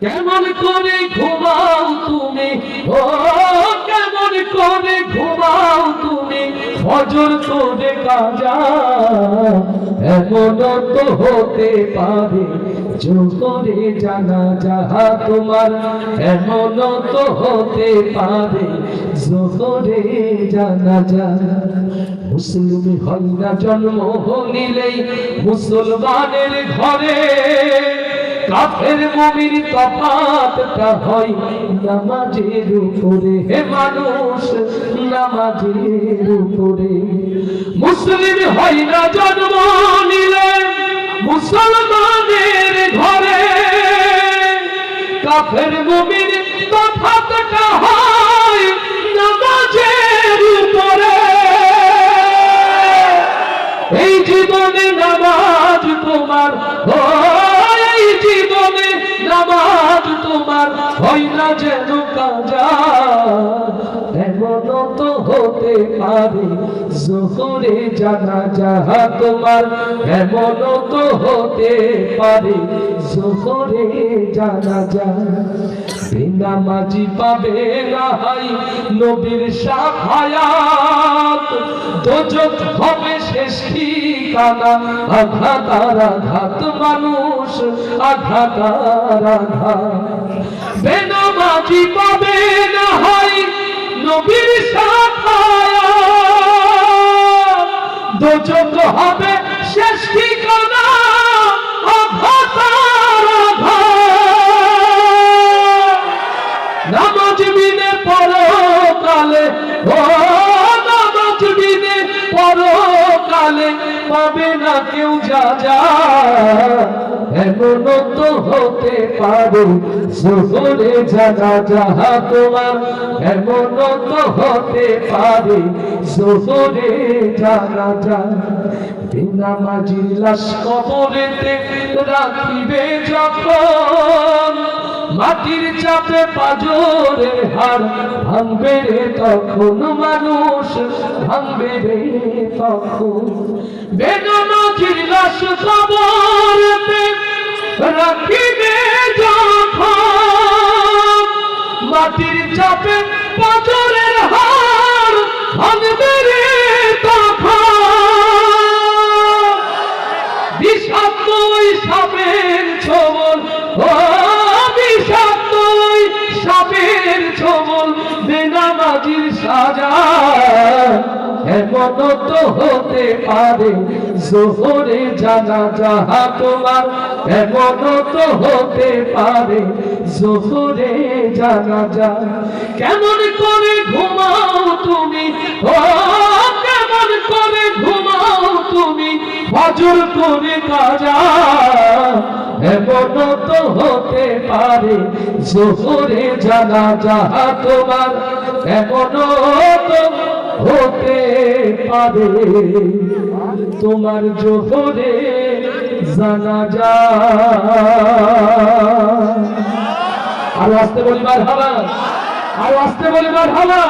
কেমন করে ঘুমাও তুমি? ও, কেমন করে ঘুমাও তুমি? ফজর করে কাজা এমন তো হতে পারে। জোহরে জানা যাহা তোমার এমন তো হতে পারে। জোহরে জানা যা মুসলিম হয় না জন্ম নিলেই মুসলমানের ঘরে কাফের মুমির তফাতটা হয় নামাজের উপরে। হে মানুষ, নামাজের উপরে। মুসলিম হয় না জন্ম নিলে, মুসলমানের ঘরে। কাফের মুমির তফাতটা হয় নামাজের উপরে। এই জীবনে নামাজ তোমার এই জীবনে নামাজ তোমার না যেন কাজা। তো হতে পারে জোহরে জানা যাহা তোমার এমন তো হতে পারে জোহরে জানা যা বেনামাজি পাবে না হাই নবীর সাফায়াত দোজক হবে শেষ ঠিকানা আঘাত আর আঘাত, মানুষ, আঘাত আর আঘাত। বেনামাজি পাবে না নবীর সাফায়াত দোজক হবে শেষ ঠিকানা, আঘাত আর নামাজ বিনে পরকালে ও পাবে না কেউ যা যা এমন তো হতে যাহা তোমার এমন তো হতে পারে যা বিনামাজির লাশ রাখিবে যখন, মাটির চাপে পাজরের হার ভাঙবে তখন মানুষ ভাঙবে রে তখন। বেদনাজির লাশ কবরেতে রাখিবে যখন। মাটির চাপে পাজরের হার ভাঙবে রে সাপের ছবল, বেনামাজির সাজা এমন তো হতে পারে জোহরে জানা যাহা তোমার। এমন তো হতে পারে জোহরে জানা যা কেমন করে ঘুমাও তুমি? ও, কেমন করে ঘুমাও তুমি? ফজর করে কাজা এমন তো হতে পারে জোহরে জানা যাহা তোমার। এমন তো হতে পারে। তোমার জোহরে জানা যা। আর আসতে বলিবার হালা আর আসতে বলিবার হালা